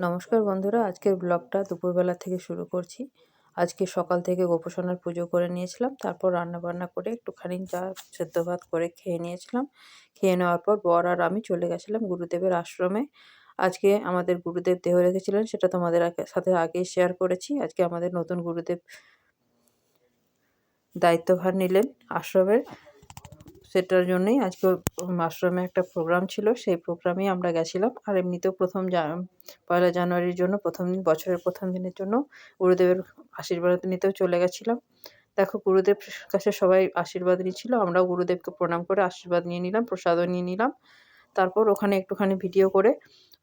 নমস্কার বন্ধুরা, আজকের ব্লগটা দুপুরবেলা থেকে শুরু করছি। আজকে সকাল থেকে গোপোষণার পুজো করে নিয়েছিলাম, তারপর রান্না বান্না করে একটুখানি চা সেদ্ধ ভাত করে খেয়ে নিয়েছিলাম। খেয়ে নেওয়ার পর বর আর আমি চলে গেছিলাম গুরুদেবের আশ্রমে। আজকে আমাদের গুরুদেব দেহ রেখেছিলেন, সেটা তোমাদের আগে- সাথে আগেই শেয়ার করেছি। আজকে আমাদের নতুন গুরুদেব দায়িত্বভার নিলেন আশ্রমের। সেটার জন্যই আজকে আশ্রমে একটা প্রোগ্রাম ছিল। সেই প্রোগ্রামেই আমরা গেছিলাম। আর এমনিতেও প্রথম পয়লা জানুয়ারির জন্য প্রথম দিন, বছরের প্রথম দিনের জন্য গুরুদেবের আশীর্বাদ নিতেও চলে গেছিলাম। দেখো, গুরুদেব কাছে সবাই আশীর্বাদ নিচ্ছিল। আমরাও গুরুদেবকে প্রণাম করে আশীর্বাদ নিয়ে নিলাম, প্রসাদও নিয়ে নিলাম। তারপর ওখানে একটুখানি ভিডিও করে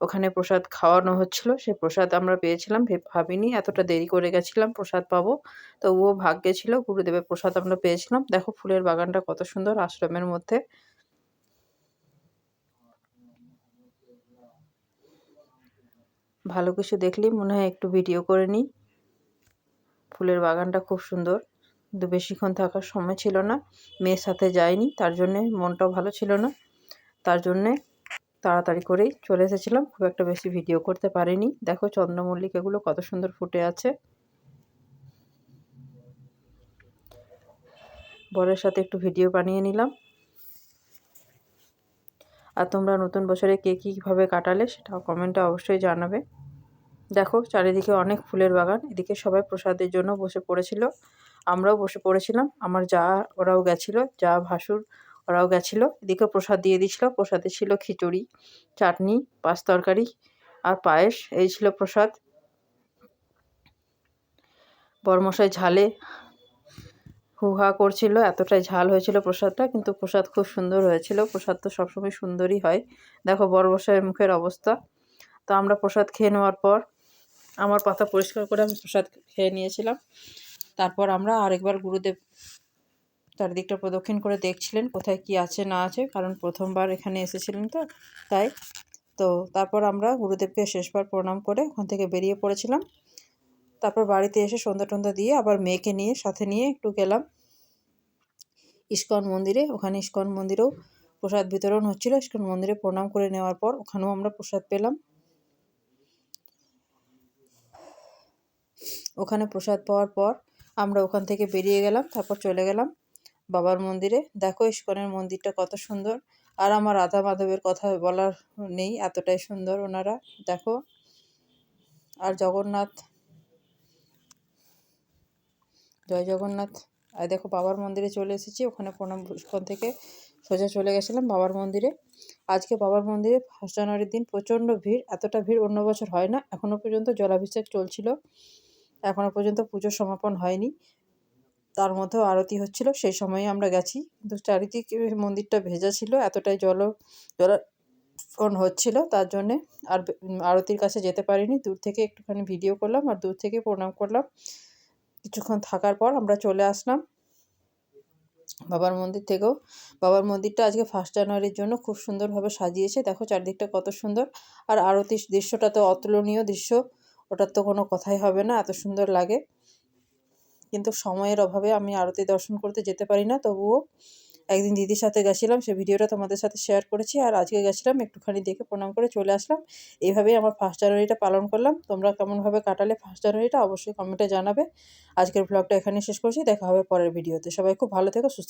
ওখানে প্রসাদ খাওয়ানো হচ্ছিল। সে প্রসাদ আমরা পেয়েছিলাম ভেব- ভাবিনি এতটা দেরি করে গেছিলাম প্রসাদ পাবো। তবুও ভাগ্যে ছিল, গুরুদেবের প্রসাদ আমরা পেয়েছিলাম। দেখো ফুলের বাগানটা কত সুন্দর আশ্রমের মধ্যে। ভালো কিছু দেখলেই মনে হয় একটু ভিডিও করে নিই। ফুলের বাগানটা খুব সুন্দর। কিন্তু বেশিক্ষণ থাকার সময় ছিল না, মেয়ের সাথে যাইনি, তার জন্যে মনটাও ভালো ছিল না। তার জন্যে তাড়াতাড়ি করেই চলে এসেছিলাম। খুব একটা বেশি ভিডিও করতে পারিনি। দেখো চন্দ্রমল্লিকাগুলো কত সুন্দর ফুটে আছে। বরের সাথে একটু ভিডিও বানিয়ে নিলাম। আর তোমরা নতুন বছরে কে কীভাবে কাটালে সেটা কমেন্টে অবশ্যই জানাবে। দেখো চারিদিকে অনেক ফুলের বাগান। এদিকে সবাই প্রসাদের জন্য বসে পড়েছিল। আমরাও বসে পড়েছিলাম। আমার যা ওরাও গেছিল। যা ভাসুর ওরাও গেছিল। এদিকে প্রসাদ দিয়ে দিয়েছিল। প্রসাদে ছিল খিচুড়ি, চাটনি, পাঁচ তরকারি আর পায়েস। এই ছিল প্রসাদ। বরমশাই ঝালে হু হা করছিল। এতটাই ঝাল হয়েছিল প্রসাদটা, কিন্তু প্রসাদ খুব সুন্দর হয়েছিল। প্রসাদ তো সবসময় সুন্দরই হয়। দেখো বরমশাইয়ের মুখের অবস্থা। তো আমরা প্রসাদ খেয়ে নেওয়ার পর আমার পাতা পরিষ্কার করে আমি প্রসাদ খেয়ে নিয়েছিলাম। তারপর আমরা আরেকবার গুরুদেব চারিদিকটা প্রদক্ষিণ করে দেখছিলেন কোথায় কি আছে, না আছে, কারণ প্রথমবার এখানে এসেছিলেন তো, তাই। তো তারপর আমরা গুরুদেবকে শেষবার প্রণাম করে ওখান থেকে বেরিয়ে পড়েছিলাম। তারপর বাড়িতে এসে সন্ধ্যা টন্ধা দিয়ে আবার মেয়েকে নিয়ে, সাথে নিয়ে একটু গেলাম। ইস্কন মন্দিরে, ওখানে ইস্কন মন্দিরেও প্রসাদ বিতরণ হচ্ছিল। ইস্কন মন্দিরে প্রণাম করে নেওয়ার পর ওখানেও আমরা প্রসাদ পেলাম। ওখানে প্রসাদ পাওয়ার পর আমরা ওখান থেকে বেরিয়ে গেলাম, তারপর চলে গেলাম। বাবার মন্দিরে। দেখো ইস্কনের মন্দিরটা কত সুন্দর। আর আমার রাধা মাধবের কথা বলার নেই, এতটাই সুন্দর ওনারা। দেখো। আর জগন্নাথ। জয় জগন্নাথ। আর দেখো বাবার মন্দিরে চলে এসেছি, ওখানে প্রণাম ইস্কন থেকে সোজা চলে গেছিলাম বাবার মন্দিরে। আজকে বাবার মন্দিরে ফার্স্ট জানুয়ারির দিন প্রচণ্ড ভিড়, এতটা ভিড় অন্য বছর হয় না। এখনও পর্যন্ত জলাভিষেক চলছিল। এখনও পর্যন্ত পুজোর সমাপন হয়নি। তার মধ্যেও আরতি হচ্ছিল, সেই সময়ে আমরা গেছি। কিন্তু চারিদিকে মন্দিরটা ভেজা ছিল, এতটাই জল, জলার্পণ হচ্ছিল, তার জন্যে আর আরতির কাছে যেতে পারিনি। দূর থেকে একটুখানি ভিডিও করলাম আর দূর থেকে প্রণাম করলাম। কিছুক্ষণ থাকার পর আমরা চলে আসলাম বাবার মন্দির থেকেও। বাবার মন্দিরটা আজকে ফার্স্ট জানুয়ারির জন্য খুব সুন্দরভাবে সাজিয়েছে। দেখো চারদিকটা কত সুন্দর। আর আরতির দৃশ্যটা তো অতুলনীয় দৃশ্য, ওটার তো কোনো কথাই হবে না, এত সুন্দর লাগে। কিন্তু সময়ের অভাবে আমি আরতি দর্শন করতে যেতে পারি না। তবুও একদিন দিদির সাথে গেছিলাম, সে ভিডিওটা তোমাদের সাথে শেয়ার করেছি আর আজকে গেছিলাম, একটুখানি দেখে প্রণাম করে চলে আসলাম। এইভাবেই আমার ফার্স্ট জানুয়ারিটা পালন করলাম। তোমরা কেমনভাবে কাটালে ফার্স্ট জানুয়ারিটা অবশ্যই কমেন্টে জানাবে। আজকের ব্লগটা এখানে শেষ করছি, দেখা হবে পরের ভিডিওতে সবাই খুব ভালো থেকো, সুস্থ